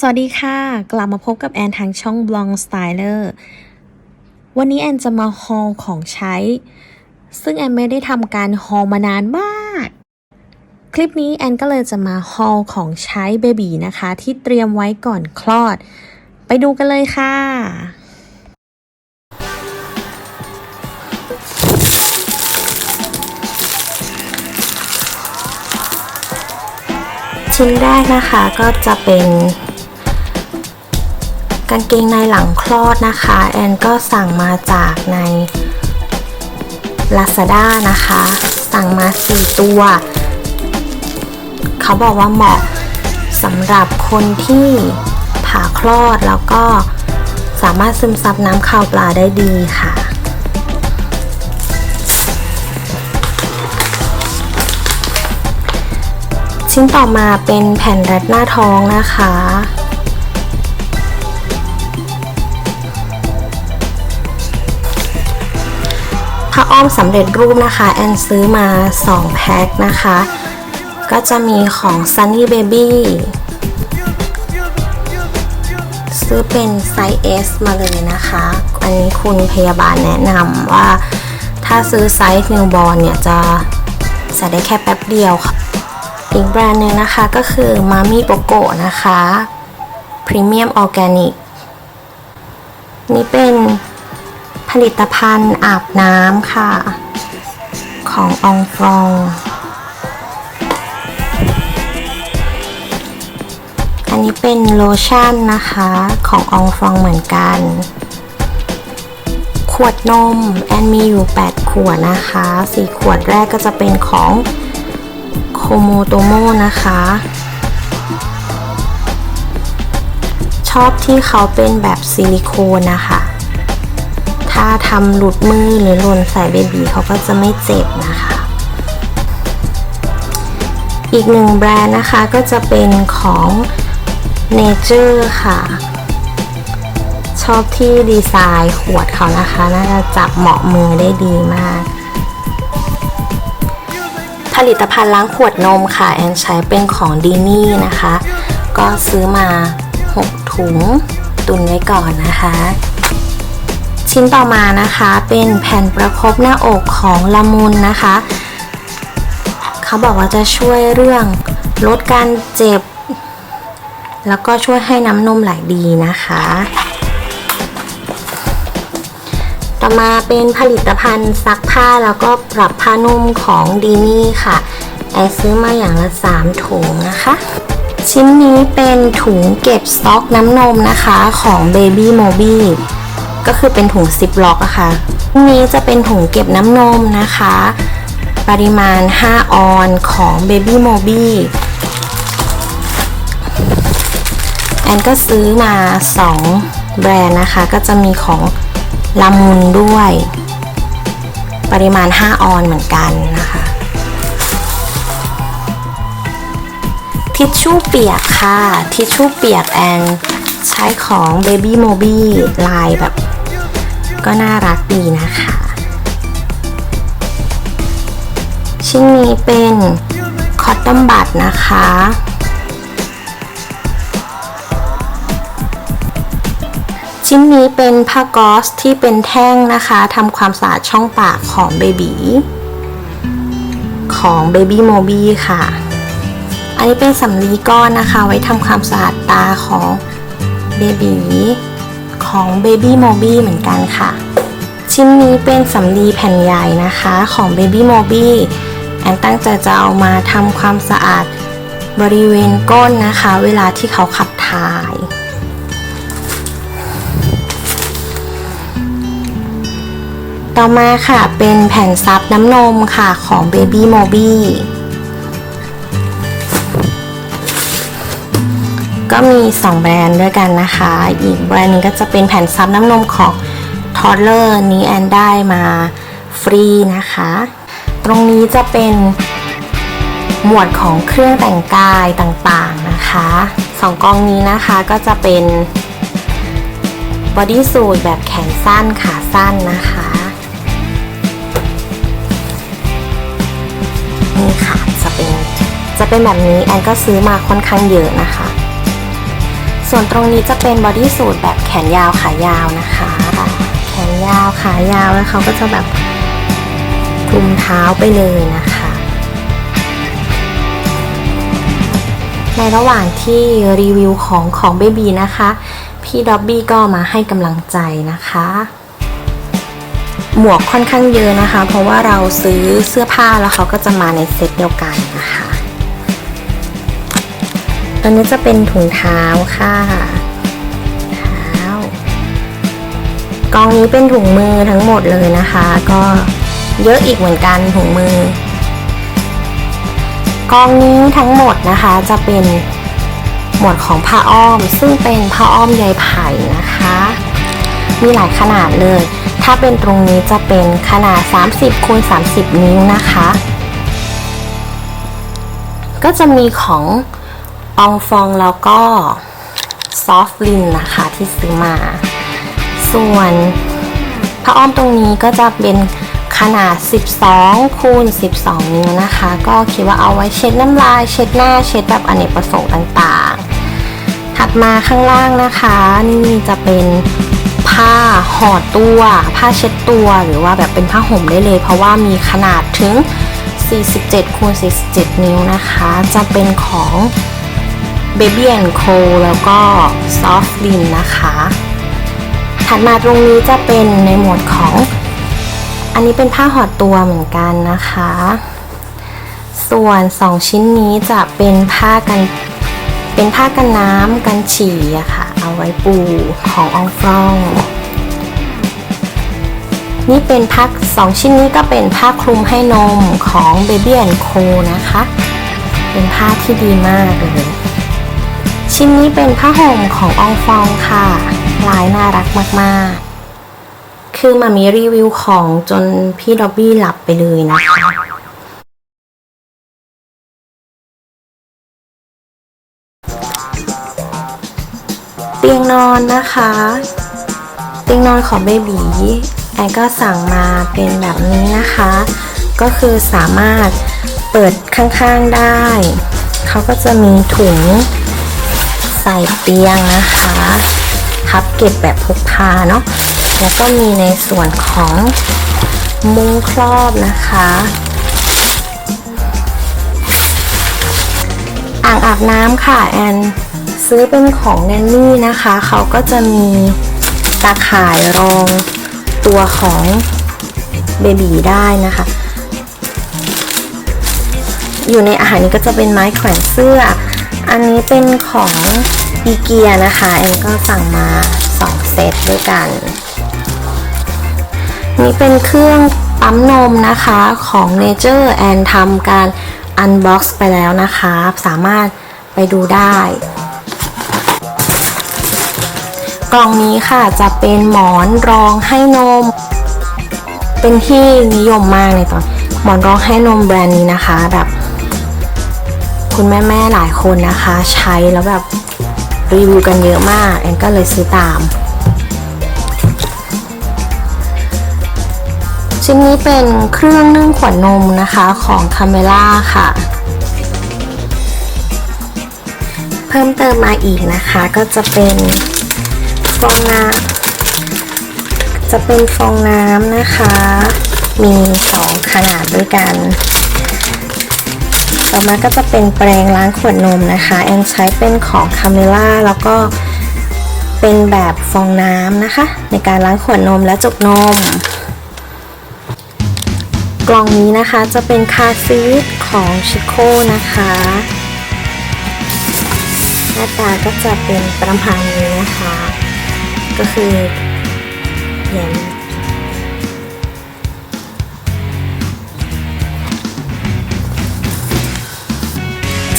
สวัสดีค่ะ กลับมาพบกับแอนทางช่อง Blong Styler วันนี้แอนจะมาฮอลของใช้ ซึ่งแอนไม่ได้ทำการฮอลมานานมาก คลิปนี้แอนก็เลยจะมาฮอลของใช้เบบีนะคะ ที่เตรียมไว้ก่อนคลอด ไปดูกันเลยค่ะชิ้นแรกนะคะก็จะเป็น กางเกงในหลังคลอดนะคะ แอนก็สั่งมาจากใน Lazada นะคะ สั่งมา 4 ตัว เขาบอกว่าเหมาะสำหรับคนที่ผ่าคลอดแล้วก็สามารถซึมซับน้ำข้าวปลาได้ดีค่ะชิ้นต่อมาเป็นแผ่นรัดหน้าท้องนะคะ ผ้าอ้อมสำเร็จรูปนะคะ แอนซื้อมา 2 แพ็คนะคะ ก็จะมีของ Sunny Baby ซื้อเป็นไซส์ S มาเลยนะคะ อันนี้คุณพยาบาลแนะนำว่า ถ้าซื้อไซส์นิวบอ n เนี่ยจะใส่ได้แค่แป๊บเดียวค่ะ อีกแบรนด์หนึ่งนะคะก็คือมามี่โปโกนะคะพรีเมียมออร์แกนิกนี่เป็น ลิตภัณฑ์อาบน้ำค่ะ ขององฟรอง อันนี้เป็นโลชั่นนะคะ ขององฟรองเหมือนกัน ขวดนม แอนมีอยู่ 8 ขวดนะคะ 4 ขวดแรกก็จะเป็นของโคโมโตโมนะคะชอบที่เขาเป็นแบบซิลิโคนนะคะ ถ้าทำหลุดมือหรือหล่นใส่เบบีเขาก็จะไม่เจ็บนะคะ อีกหนึ่งแบรนด์นะคะก็จะเป็นของ Nature ค่ะ ชอบที่ดีไซน์ขวดเขานะคะ น่าจะจับเหมาะมือได้ดีมาก ผลิตภัณฑ์ล้างขวดนมค่ะ แอนใช้เป็นของดีนี่นะคะ ก็ซื้อมา 6 ถุงตุนไว้ก่อนนะคะ ชิ้นต่อมานะคะ เป็นแผ่นประคบหน้าอกของละมุนนะคะ เขาบอกว่าจะช่วยเรื่องลดการเจ็บ แล้วก็ช่วยให้น้ำนมไหลดีนะคะ ต่อมาเป็นผลิตภัณฑ์ซักผ้าแล้วก็ปรับผ้านุ่มของดีนี่ค่ะแอซื้อมาอย่างละ 3 ถุงนะคะ ชิ้นนี้เป็นถุงเก็บสต็อกน้ำนมนะคะของ Baby m o b i ก็คือเป็นถุงซิปล็อกอะค่ะนนี้จะเป็นถุงเก็บน้ำนมนะคะ ปริมาณ 5 ออนของ Baby m o b i แอนก็ซื้อมา 2 แบรนด์นะคะ ก็จะมีของลามุนด้วย ปริมาณ 5 ออนเหมือนกันนะคะทิชชู่เปียกค่ะ ทิชชู่เปียกแอนใช้ของ Baby m o b i ลายแบบ ก็น่ารักดีนะคะ ชิ้นนี้เป็นคอตตอนบัดนะคะ ชิ้นนี้เป็นผ้าก๊อซที่เป็นแท่งนะคะทำความสะอาดช่องปากของเบบีของ Baby m o b i ค่ะ อันนี้เป็นสำลีก้อนนะคะ ไว้ทำความสะอาดตาของเบบี ของ Baby m o b i เหมือนกันค่ะ ชิ้นนี้เป็นสำลีแผ่นใหญ่นะคะของ Baby m o b i แอนตั้งใจจะเอามาทำความสะอาดบริเวณก้นนะคะ เวลาที่เขาขับถ่ายต่อมาค่ะเป็นแผ่นซับน้ำนมค่ะของ Baby m o b i ก็มี 2 แบรนด์ด้วยกันนะคะ อีกแบรนด์หนึงก็จะเป็นแผ่นซับน้ำนมของ t o d l e r นี้แอนได้มาฟรีนะคะ ตรงนี้จะเป็นหมวดของเครื่องแต่งกายต่างๆนะคะสองกองนี้นะคะก็จะเป็นบอดี้สูทแบบแขนสั้นขาสั้นนะคะนี่ค่ะจะเป็นจะเป็นแบบนี้แอนก็ซื้อมาค่อนข้างเยอะนะคะ ส่วนตรงนี้จะเป็นบอดี้สูทแบบแขนยาวขายาวนะคะ แขนยาวขายาวแล้วเขาก็จะแบบคลุมเท้าไปเลยนะคะ ในระหว่างที่รีวิวของของเบบีนะคะ พี่ด็อบบี้ก็มาให้กำลังใจนะคะ หมวกค่อนข้างเยอะนะคะ เพราะว่าเราซื้อเสื้อผ้าแล้วเขาก็จะมาในเซตเดียวกันนะคะ ตัวนี้จะเป็นถุงเท้าค่ะเท้ากองนี้เป็นถุงมือทั้งหมดเลยนะคะ ก็เยอะอีกเหมือนกันถุงมือกองนี้ทั้งหมดนะคะจะเป็นหมวดของผ้าอ้อม ซึ่งเป็นผ้าอ้อมใยไผ่นะคะ มีหลายขนาดเลย ถ้าเป็นตรงนี้จะเป็นขนาด 30คูณ30 นิ้วนะคะ ก็จะมีของ อองฟองแล้วก็ซอฟลินนะคะที่ซื้อมา ส่วนผ้าอ้อมตรงนี้ก็จะเป็นขนาด 12 คูณ 12 นิ้วนะคะ ก็คิดว่าเอาไว้เช็ดน้ำลาย เช็ดหน้า เช็ดแบบอเนกประสงค์ต่างๆ ถัดมาข้างล่างนะคะ นี่จะเป็นผ้าห่อตัว ผ้าเช็ดตัวหรือว่าแบบเป็นผ้าห่มได้เลย เพราะว่ามีขนาดถึง 47คูณ47 นิ้วนะคะ จะเป็นของ Baby Co แล้วก็ Soft l i n นะคะ ถัดมาตรงนี้จะเป็นในหมวดของ อันนี้เป็นผ้าห่อตัวเหมือนกันนะคะ ส่วน 2 ชิ้นนี้จะเป็นผ้ากันเป็นผ้ากันน้ำกันฉี่อะค่ะ เอาไว้ปูของอองฟรอง นี่เป็นผ้าสองชิ้นนี้ก็เป็นผ้าคลุมให้นมของ Baby Co นะคะ เป็นผ้าที่ดีมากเลย ชิ้นนี้เป็นผ้าห่มขององฟองค่ะ ลายน่ารักมากๆ คือมามีรีวิวของจนพี่ดอบบี้หลับไปเลยนะคะเตียงนอนนะคะ เตียงนอนของเบบีแอนก็สั่งมาเป็นแบบนี้นะคะ ก็คือสามารถเปิดข้างๆได้ เขาก็จะมีถุง ใส่เตียงนะคะพับเก็บแบบพกพาเนาะแล้วก็มีในส่วนของมุ้งครอบนะคะ อ่างอาบน้ำค่ะแอนซื้อเป็นของแนนนี่นะคะ เขาก็จะมีตาข่ายรองตัวของเบบีได้นะคะ อยู่ในอาหารนี้ก็จะเป็นไม้แขวนเสื้อ อันนี้เป็นของอีเกียนะคะแอนก็สั่งมา2เซตด้วยกัน นี่เป็นเครื่องปั๊มนมนะคะของ Nature แอนทำการ Unbox ไปแล้วนะคะ สามารถไปดูได้ กล่องนี้ค่ะจะเป็นหมอนรองให้นม เป็นที่นิยมมากในตอนหมอนรองให้นมแบรนด์นี้นะคะ แบบ คุณแม่ๆหลายคนนะคะ ใช้แล้วแบบรีวิวกันเยอะมากแอนก็เลยซื้อตาม ชิ้นนี้เป็นเครื่องนึ่งขวดนมนะคะของคาเมล่าค่ะ เพิ่มเติมมาอีกนะคะก็จะเป็นฟองน้ำจะเป็นฟองน้ำนะคะ มีสองขนาดด้วยกัน ต่อมาก็จะเป็นแปรงล้างขวดนมนะคะแอนใช้เป็นของคาเมล่าแล้วก็เป็นแบบฟองน้ำนะคะ ในการล้างขวดนมและจุกนม กล่องนี้นะคะจะเป็นคาซีทของชิโคนะคะหน้าตาก็จะเป็นประมาณนี้นะคะ ก็คือแหลม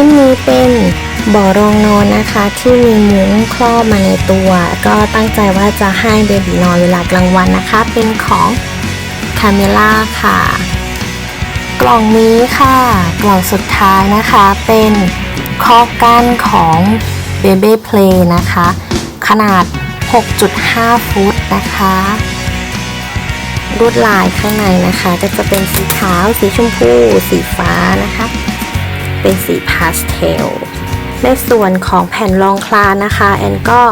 ชิ้นนี้เป็นบ่อรองนอนนะคะ ที่มีมุ้งครอบมาในตัว ก็ตั้งใจว่าจะให้เบบีนอนเวลากลางวันนะคะ เป็นของคาเมล่าค่ะ กล่องนี้ค่ะ กล่องสุดท้ายนะคะเป็นคอกั้นของ b a b y Play นะคะ ขนาด 6.5 ฟุตนะคะลวดลายข้างในนะคะ ก็จะเป็นสีขาว สีชมพู สีฟ้านะคะ เป็นสีพาสเทล ในส่วนของแผ่นรองคลานนะคะ แอนก็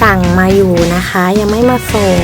สั่งมาอยู่นะคะ ยังไม่มาส่ง